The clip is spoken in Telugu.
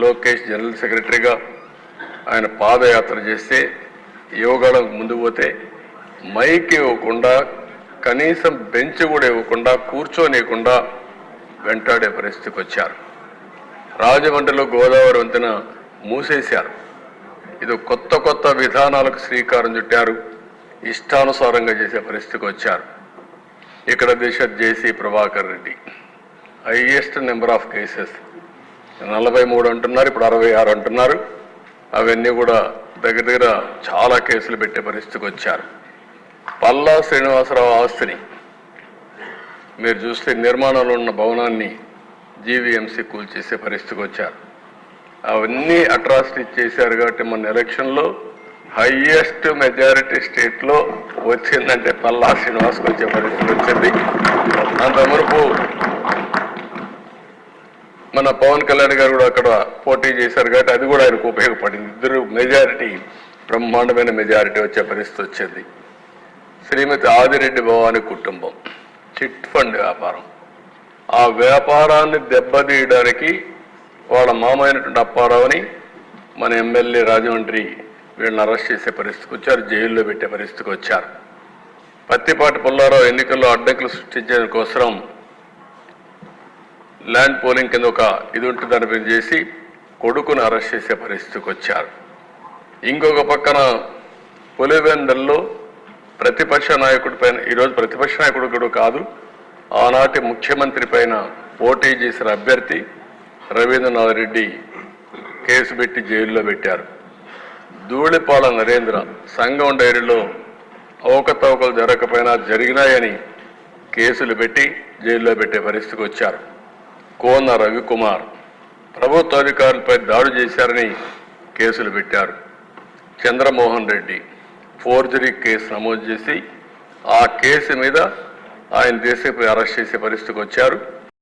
లోకేష్ జనరల్ సెక్రటరీగా ఆయన పాదయాత్ర చేస్తే యువగాళ్ళకు ముందు పోతే మైక్ ఇవ్వకుండా కనీసం బెంచ్ కూడా ఇవ్వకుండా కూర్చోనివ్వకుండా వెంటాడే పరిస్థితికి వచ్చారు. రాజమండ్రిలో గోదావరి వంతెన మూసేశారు. ఇది కొత్త కొత్త విధానాలకు శ్రీకారం చుట్టారు. ఇష్టానుసారంగా చేసే పరిస్థితికి వచ్చారు. ఇక్కడ Disha JC Prabhakar Reddy. Highest number of cases. నలభై మూడు అంటున్నారు ఇప్పుడు అరవై ఆరు అంటున్నారు. అవన్నీ కూడా దగ్గర దగ్గర చాలా కేసులు పెట్టే పరిస్థితికి వచ్చారు. పల్లా శ్రీనివాసరావు ఆస్తిని మీరు చూస్తే నిర్మాణంలో ఉన్న భవనాన్ని జీవీఎంసీ కూల్చేసే పరిస్థితికి వచ్చారు. అవన్నీ అట్రాసిటీ చేశారు కాబట్టి మన ఎలక్షన్లో హయ్యెస్ట్ మెజారిటీ స్టేట్లో వచ్చిందంటే పల్లా శ్రీనివాస్కి వచ్చే పరిస్థితి వచ్చింది. అంత మునుపు మన పవన్ కళ్యాణ్ గారు కూడా అక్కడ పోటీ చేశారు కాబట్టి అది కూడా ఆయనకు ఉపయోగపడింది. ఇద్దరు మెజారిటీ బ్రహ్మాండమైన మెజారిటీ వచ్చే పరిస్థితి వచ్చింది. శ్రీమతి ఆదిరెడ్డి భవాని కుటుంబం చిట్ ఫండ్ వ్యాపారం. ఆ వ్యాపారాన్ని దెబ్బతీయడానికి వాళ్ళ మామైనటువంటి అప్పారావుని మన ఎమ్మెల్యే రాజమండ్రి వీళ్ళని అరెస్ట్ చేసే పరిస్థితికి వచ్చారు జైల్లో పెట్టే పరిస్థితికి వచ్చారు. పత్తిపాటి పుల్లారావు ఎన్నికల్లో అడ్డంకులు సృష్టించడానికి కోసం ల్యాండ్ పోలింగ్ కింద ఒక ఇది ఉంటుంది చేసి కొడుకును అరెస్ట్ చేసే పరిస్థితికి వచ్చారు. ఇంకొక పక్కన పులివెందల్లో ప్రతిపక్ష నాయకుడి పైన ఈరోజు ప్రతిపక్ష నాయకుడు కూడా కాదు ఆనాటి ముఖ్యమంత్రి పైన పోటీ చేసిన అభ్యర్థి రవీంద్రనాథ్ రెడ్డి కేసు పెట్టి జైల్లో పెట్టారు. ధూళిపాల నరేంద్ర సంఘం డైరీలో అవకతవకలు జరగకపోయినా జరిగినాయని కేసులు పెట్టి జైల్లో పెట్టే పరిస్థితికి వచ్చారు. కోన రవికుమార్ ప్రభుత్వ అధికారులపై దాడి చేశారని కేసులు పెట్టారు. చంద్రమోహన్ రెడ్డి ఫోర్జరీ కేసు నమోదు చేసి ఆ కేసు మీద ఆయన దేశంపై అరెస్ట్ చేసే పరిస్థితికి వచ్చారు.